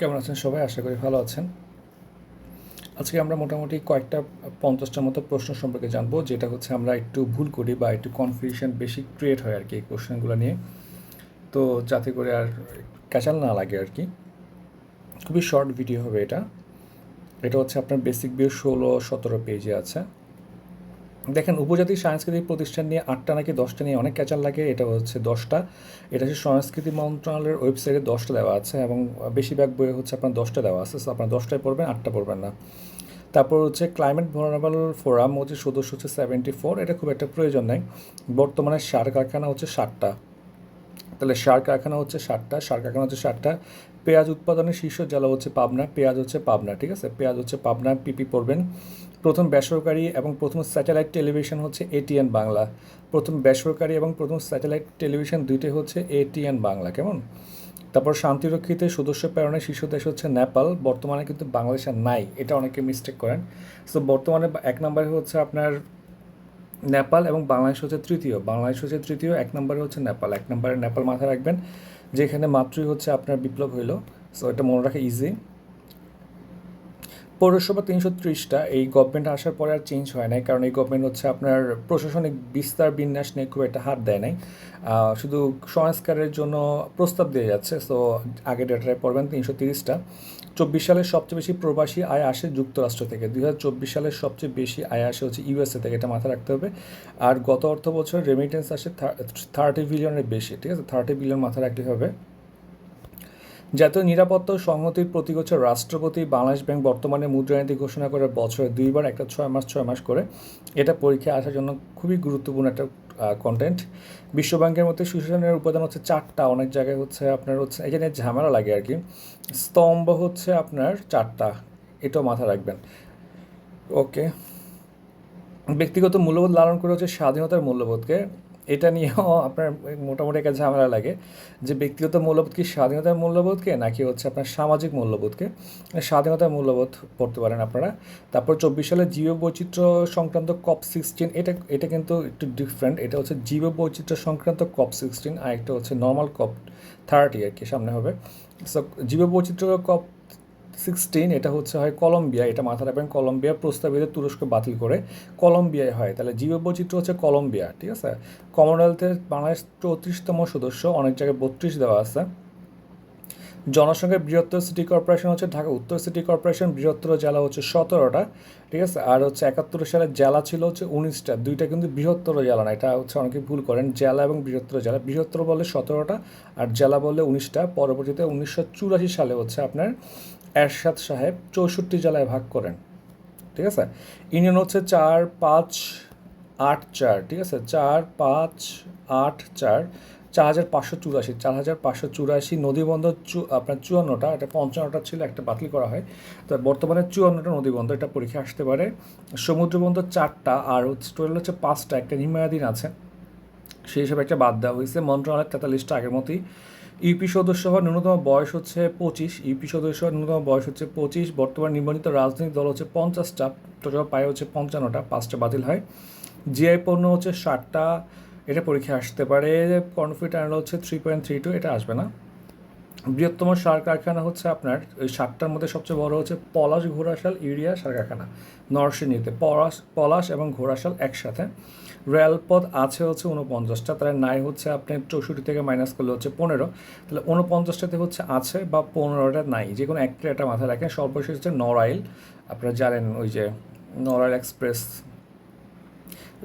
কেমন আছেন সবাই? আশা করি ভালো আছেন। আজকে আমরা মোটামুটি কয়েকটা, পঞ্চাশটার মতো প্রশ্ন সম্পর্কে জানব, যেটা হচ্ছে আমরা একটু ভুল করি বা একটু কনফিউশন বেশি ক্রিয়েট হয় আর কি এই কোশ্চেনগুলো নিয়ে। তো যাতে করে আর ক্যাচাল না লাগে আর কি খুবই শর্ট ভিডিও হবে এটা। এটা হচ্ছে আপনার বেসিক বিয়ে ষোলো, সতেরো পেজে আছে। দেখেন, উপজাতি সাংস্কৃতিক প্রতিষ্ঠান নিয়ে আটটা নাকি দশটা নিয়ে অনেক ক্যাচাল লাগে, এটা হচ্ছে দশটা। এটা হচ্ছে সংস্কৃতি মন্ত্রণালয়ের ওয়েবসাইটে দশটা দেওয়া আছে এবং বেশিরভাগ বইয়ে হচ্ছে আপনার দশটা দেওয়া আছে আপনার দশটায় পড়বেন, আটটা পড়বেন না। তারপর হচ্ছে ক্লাইমেট ভনারেবল ফোরাম হচ্ছে সদস্য হচ্ছে সেভেন্টি ফোর এটা খুব একটা প্রয়োজন নেই। বর্তমানে সার কারখানা হচ্ছে ষাটটা। তাহলে সার কারখানা হচ্ছে ষাটটা, সার কারখানা হচ্ছে ষাটটা। পেঁয়াজ উৎপাদনের শীর্ষ জেলা হচ্ছে পাবনা, পেঁয়াজ হচ্ছে পাবনা, ঠিক আছে? পেঁয়াজ হচ্ছে পাবনা পিপি পড়বেন। প্রথম বেসরকারি এবং প্রথম স্যাটেলাইট টেলিভিশন হচ্ছে এটিএন বাংলা। প্রথম বেসরকারি এবং প্রথম স্যাটেলাইট টেলিভিশন দুইটাই হচ্ছে এটিএন বাংলা, কেমন? তারপর শান্তিরক্ষীতে সদস্য প্রেরণের শীর্ষ দেশ হচ্ছে নেপাল, বর্তমানে কিন্তু বাংলাদেশে নাই, এটা অনেকে মিস্টেক করেন। সো বর্তমানে এক নম্বরে হচ্ছে আপনার নেপাল এবং বাংলাদেশ হচ্ছে তৃতীয়। বাংলাদেশ হচ্ছে তৃতীয়, এক নম্বরে হচ্ছে নেপাল। এক নম্বরে নেপাল মাথায় রাখবেন, যেখানে মাত্রই হচ্ছে আপনার বিপ্লব হইল। সো এটা মনে রাখা ইজি পৌরসভা তিনশো ত্রিশটা, এই গভর্নমেন্ট আসার পরে আর চেঞ্জ হয় নাই। কারণ এই গভর্নমেন্ট হচ্ছে আপনার প্রশাসনিক বিস্তার, বিন্যাস নিয়ে খুব একটা হাত দেয় নাই। শুধু সংস্কারের জন্য প্রস্তাব দিয়ে যাচ্ছে। সো আগে ডেটায় পড়বেন তিনশো তিরিশটা। চব্বিশ সালের সবচেয়ে বেশি প্রবাসী আয় আসে যুক্তরাষ্ট্র থেকে। দুই হাজার চব্বিশ সালের সবচেয়ে বেশি আয় আসে হচ্ছে ইউএসএ থেকে। এটা মাথায় রাখতে হবে। আর গত অর্থ বছর রেমিটেন্স আসে থার্টি বিলিয়নের বেশি, ঠিক আছে? থার্টি বিলিয়ন মাথায় রাখতে হবে। জাতীয় নিরাপত্তা সংহতির প্রতীক হচ্ছে রাষ্ট্রপতি বাংলাদেশ ব্যাংক বর্তমানে মুদ্রানীতি ঘোষণা করে বছরে দুইবার, একটা ছয় মাস ছয় মাস করে। এটা পরীক্ষায় আসার জন্য খুবই গুরুত্বপূর্ণ একটা কন্টেন্ট বিশ্বব্যাংকের মধ্যে সুশাসনের উপাদান হচ্ছে চারটা, অনেক জায়গায় হচ্ছে আপনার হচ্ছে এখানে ঝামেলা লাগে আর কি, স্তম্ভ হচ্ছে আপনার চারটা, এটাও মাথা রাখবেন। ওকে ব্যক্তিগত মূল্যবোধ লালন করে হচ্ছে স্বাধীনতার মূল্যবোধকে এটা নিয়েও আপনার মোটামুটি একটা ঝামেলা লাগে। যে ব্যক্তিগত মূল্যবোধ কি স্বাধীনতার মূল্যবোধকে, নাকি হচ্ছে আপনার সামাজিক মূল্যবোধকে? স্বাধীনতার মূল্যবোধ পড়তে পারেন আপনারা। তারপর চব্বিশ সালে জীব বৈচিত্র্য সংক্রান্ত কপ সিক্সটিন এটা এটা কিন্তু একটু ডিফারেন্ট এটা হচ্ছে জীব বৈচিত্র্য সংক্রান্ত কপ সিক্সটিন আর একটা হচ্ছে নর্মাল কপ থার্টি আর কি সামনে হবে। সো জীব বৈচিত্র্য কপ সিক্সটিন, এটা হচ্ছে হয় কলম্বিয়া, এটা মাথা রাখবেন কলম্বিয়া প্রস্তাবিত তুরস্ক বাতিল করে কলম্বিয়ায় হয়। তাহলে জীববৈচিত্র্য হচ্ছে কলম্বিয়া, ঠিক আছে? কমনওয়েলথের বাংলাদেশ চৌত্রিশতম সদস্য, অনেক জায়গায় বত্রিশ দেওয়া আছে। জনসংখ্যার বৃহত্তর সিটি কর্পোরেশন হচ্ছে ঢাকা, উত্তর সিটি কর্পোরেশন বৃহত্তর জেলা হচ্ছে সতেরোটা, ঠিক আছে? আর হচ্ছে একাত্তর সালে জেলা ছিল হচ্ছে উনিশটা, দুইটা কিন্তু বৃহত্তর জেলা না, এটা হচ্ছে অনেকে ভুল করেন, জেলা এবং বৃহত্তর জেলা। বৃহত্তর বলে সতেরোটা আর জেলা বলে উনিশটা, পরবর্তীতে উনিশশো চুরাশি সালে হচ্ছে আপনার এরশাদ সাহেব চৌষট্টি জেলায় ভাগ করেন, ঠিক আছে? ইউনিয়ন হচ্ছে চার পাঁচ আট চার, ঠিক আছে? চার পাঁচ আট চার চার হাজার পাঁচশো চুরাশি, চার হাজার পাঁচশো চুরাশি নদীবন্দর চু, আপনার চুয়ান্নটা, এটা পঞ্চান্নটা ছিল, একটা বাতিল করা হয়। তো বর্তমানে চুয়ান্নটা নদীবন্দর, এটা পরীক্ষা আসতে পারে। সমুদ্রবন্দর চারটা, আর হচ্ছে টোটাল হচ্ছে পাঁচটা, একটা নিমায়াদিন আছে। সেই হিসাবে একটা বাদ দেওয়া হয়েছে। মন্ত্রণালয়ের তেতাল্লিশটা আগের মতোই। ইউপি সদস্য হওয়ার ন্যূনতম বয়স হচ্ছে পঁচিশ। ইউপি সদস্য হওয়ার ন্যূনতম বয়স হচ্ছে পঁচিশ। বর্তমান নিবন্ধিত রাজনৈতিক দল হচ্ছে পঞ্চাশটা। টোটাল পায়ে হচ্ছে পঞ্চান্নটা, পাঁচটা বাতিল হয়। জিআই পণ্য হচ্ছে ষাটটা। এটা পরীক্ষা আসতে পারে। কর্নফিট আনল হচ্ছে থ্রি পয়েন্ট থ্রি টু এটা আসবে না। বৃহত্তম সার কারখানা হচ্ছে আপনার ওই সাতটার মধ্যে সবচেয়ে বড় হচ্ছে পলাশ ঘোড়াশাল ইউরিয়া সার কারখানা। নরসিংহীতে পলাশ পলাশ এবং ঘোড়াশাল একসাথে। রেলপথ আছে হচ্ছে উনপঞ্চাশটা তাহলে নাই হচ্ছে আপনি চৌষট্টি থেকে মাইনাস করলে হচ্ছে পনেরো। তাহলে উনপঞ্চাশটাতে হচ্ছে আছে বা পনেরোটা নাই যে কোনো একটা একটা মাথায় রাখেন। সর্বশেষ হচ্ছে নরাইল আপনারা জানেন ওই যে নরাইল এক্সপ্রেস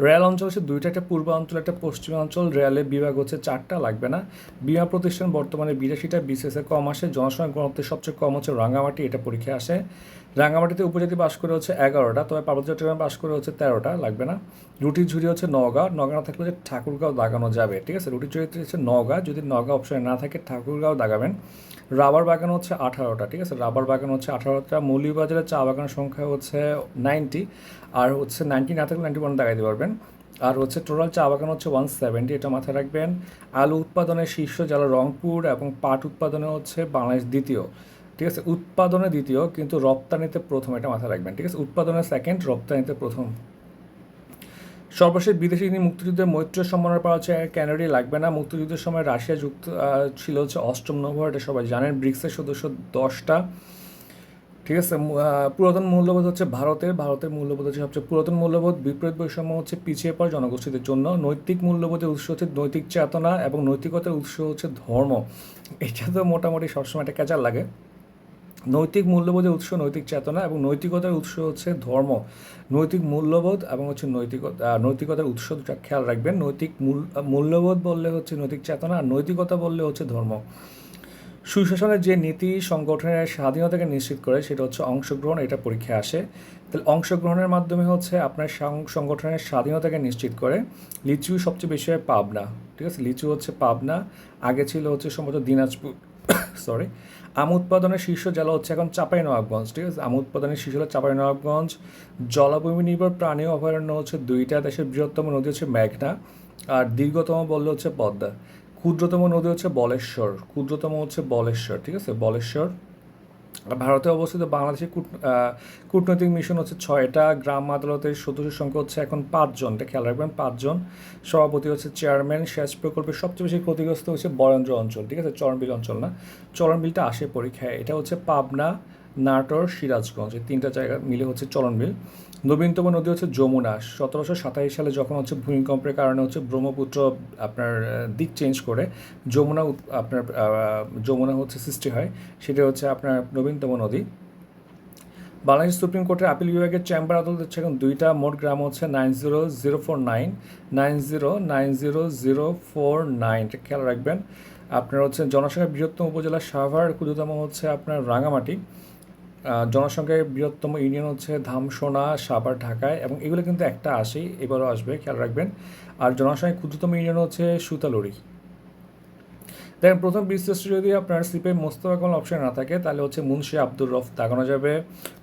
রেল অঞ্চল হচ্ছে দুইটা, একটা পূর্বাঞ্চল একটা পশ্চিমাঞ্চল রেলে বিভাগ হচ্ছে চারটা, লাগবে না। বিমা প্রতিষ্ঠান বর্তমানে বিরাশিটা বিসিএসে কম আসে। জনসংখ্যা গণত্বের সবচেয়ে কম হচ্ছে রাঙামাটি এটা পরীক্ষা আসে। রাঙ্গামাটিতে উপজাতি বাস করে হচ্ছে এগারোটা, তবে পার্বত্য চট্টগ্রামে বাস করে হচ্ছে তেরোটা, লাগবে না। রুটির ঝুড়ি হচ্ছে নগাঁও নগাঁও থাকলে হচ্ছে ঠাকুরগাঁও দাগানো যাবে, ঠিক আছে? রুটির ঝুড়িতে হচ্ছে নগাঁ যদি নগাঁও অপশনে না থাকে ঠাকুরগাঁও দাগাবেন। রাবার বাগান হচ্ছে আঠারোটা, ঠিক আছে? রাবার বাগান হচ্ছে আঠারোটা মৌলিবাজারের চা বাগানের সংখ্যা হচ্ছে নাইনটি আর হচ্ছে নাইনটি না থাকলে নাইনটি ওয়ান দাগাইতে পারবেন। আর হচ্ছে টোটাল চা বাগান হচ্ছে ওয়ান সেভেন্টি এটা মাথায় রাখবেন। আলু উৎপাদনের শীর্ষ জেলা রংপুর এবং পাট উৎপাদনে হচ্ছে বাংলাদেশ দ্বিতীয়। ঠিক আছে, উৎপাদনে দ্বিতীয়, কিন্তু রপ্তানিতে প্রথম, এটা মাথায় রাখবেন, ঠিক আছে, উৎপাদনে সেকেন্ড রপ্তানিতে প্রথম। সর্বশেষ বিদেশি যিনি মুক্তিযুদ্ধের মৈত্র সম্মানের পাওয়া হচ্ছে ক্যানাডি লাগবে না। মুক্তিযুদ্ধের সময় রাশিয়া যুক্ত ছিল হচ্ছে অষ্টম নম্বর, এটা সবাই জানেন, ব্রিক্সের সদস্য দশটা। ঠিক আছে পুরাতন মূল্যবোধ হচ্ছে ভারতের ভারতের মূল্যবোধ হচ্ছে সবচেয়ে পুরাতন মূল্যবোধ। বিপরীত বৈষম্য হচ্ছে পিছিয়ে পড়া জনগোষ্ঠীদের জন্য। নৈতিক মূল্যবোধের উৎস হচ্ছে নৈতিক চেতনা এবং নৈতিকতার উৎস হচ্ছে ধর্ম। এটা তো মোটামুটি সবসময় একটা ক্যাচার লাগে। নৈতিক মূল্যবোধের উৎস নৈতিক চেতনা এবং নৈতিকতার উৎস হচ্ছে ধর্ম। নৈতিক মূল্যবোধ এবং হচ্ছে নৈতিকতা নৈতিকতার উৎস দুটা খেয়াল রাখবেন। নৈতিক মূল মূল্যবোধ বললে হচ্ছে নৈতিক চেতনা আর নৈতিকতা বললে হচ্ছে ধর্ম। সুশাসনের যে নীতি সংগঠনের স্বাধীনতাকে নিশ্চিত করে সেটা হচ্ছে অংশগ্রহণ, এটা পরীক্ষায় আসে। তাহলে অংশগ্রহণের মাধ্যমে হচ্ছে আপনার সংগঠনের স্বাধীনতাকে নিশ্চিত করে। লিচু সবচেয়ে বেশি হয় পাবনা, ঠিক আছে? লিচু হচ্ছে পাবনা, আগে ছিল হচ্ছে সম্ভবত দিনাজপুর সরি আম উৎপাদনের শীর্ষ জেলা হচ্ছে এখন চাপাই নবাবগঞ্জ ঠিক আছে? আম উৎপাদনের শীর্ষ হলো চাপাই নবাবগঞ্জ জলাভূমি নির্ভর প্রাণী অভয়ারণ্য হচ্ছে দুইটা, দেশের বৃহত্তম নদী হচ্ছে মেঘনা, আর দীর্ঘতম বললে হচ্ছে পদ্মা। ক্ষুদ্রতম নদী হচ্ছে বলেশ্বর, ক্ষুদ্রতম হচ্ছে বলেশ্বর, ঠিক আছে? বলেশ্বর ভারতে অবস্থিত বাংলাদেশের কূট কূটনৈতিক মিশন হচ্ছে ছয়টা গ্রাম আদালতের সদস্য সংখ্যা হচ্ছে এখন পাঁচজন। এটা খেয়াল রাখবেন, পাঁচজন। সভাপতি হচ্ছে চেয়ারম্যান। সেচ প্রকল্পের সবচেয়ে বেশি ক্ষতিগ্রস্ত হচ্ছে বরেন্দ্র অঞ্চল, ঠিক আছে? চরণবিল অঞ্চল না? চরণবিলটা আসে পরীক্ষায়। এটা হচ্ছে পাবনা নাটোর, সিরাজগঞ্জ, এই তিনটা জায়গা মিলে হচ্ছে চরণবিল নবীনতম নদী হচ্ছে যমুনা। সতেরোশো সাতাশ সালে যখন হচ্ছে ভূমিকম্পের কারণে হচ্ছে ব্রহ্মপুত্র আপনার দিক চেঞ্জ করে, যমুনা আপনার যমুনা হচ্ছে সৃষ্টি হয়, সেটা হচ্ছে আপনার নবীনতম নদী। বাংলাদেশ সুপ্রিম কোর্টের আপিল বিভাগের চেম্বার আদালত হচ্ছে এখন দুইটা, মোট গ্রাম হচ্ছে nine zero zero four nine nine zero nine zero zero four nine, এটা খেয়াল রাখবেন। আপনার হচ্ছে জনসংখ্যার বৃহত্তম উপজেলা সাভার, ক্ষুদ্রতম হচ্ছে আপনার রাঙামাটি। জনসংখ্যার বৃহত্তম ইউনিয়ন হচ্ছে ধামসোনা, সাভার, ঢাকায়, এবং এগুলো কিন্তু একটা আসেই এবারও আসবে, খেয়াল রাখবেন। আর জনসংখ্যার ক্ষুদ্রতম ইউনিয়ন হচ্ছে সুতালুরি। দেখেন, প্রথম বিশেষ যদি আপনার স্লিপে মোস্তফা কামাল অপশন না থাকে, তাহলে হচ্ছে মুন্সি আব্দুর রফ দাগানো যাবে।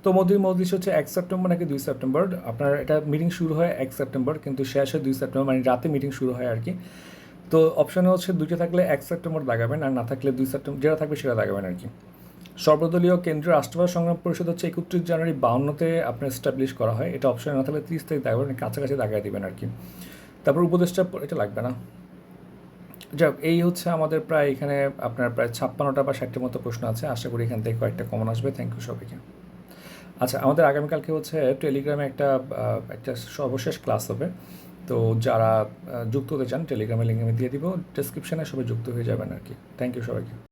তো মোদির মজলিস হচ্ছে এক সেপ্টেম্বর নাকি দুই সেপ্টেম্বর, আপনার এটা মিটিং শুরু হয় এক সেপ্টেম্বর, কিন্তু শেষ হয় দুই সেপ্টেম্বর মানে রাতে মিটিং শুরু হয় আর কি তো অপশানে হচ্ছে দুইটা থাকলে এক সেপ্টেম্বর দাগাবেন, আর না থাকলে দুই সেপ্টেম্বর, যেটা থাকবে সেটা দাগাবেন আর কি সর্বদলীয় কেন্দ্রীয় রাষ্ট্রভাষা সংগ্রাম পরিষদ হচ্ছে একত্রিশ জানুয়ারি বাউন্নতে আপনার এস্টাবলিশ করা হয়। এটা অপশনে না থাকলে তিরিশ তারিখ দাগাবেন কাছাকাছি দাগাই দিবেন আর কি। তারপর উপদেষ্টা এটা লাগবে না। যাক, এই হচ্ছে আমাদের প্রায় এখানে আপনার প্রায় ছাপ্পান্নটা বা ষাটটির মতো প্রশ্ন আছে। আশা করি এখান থেকে কয়েকটা কমন আসবে। থ্যাংক ইউ সবাইকে। আচ্ছা আমাদের আগামীকালকে হচ্ছে টেলিগ্রামে একটা একটা সর্বশেষ ক্লাস হবে। তো যারা যুক্ত হতে চান টেলিগ্রামে লিঙ্ক আমি দিয়ে দিব। ডেসক্রিপশানে সবাই যুক্ত হয়ে যাবেন আর কি। থ্যাংক ইউ সবাইকে।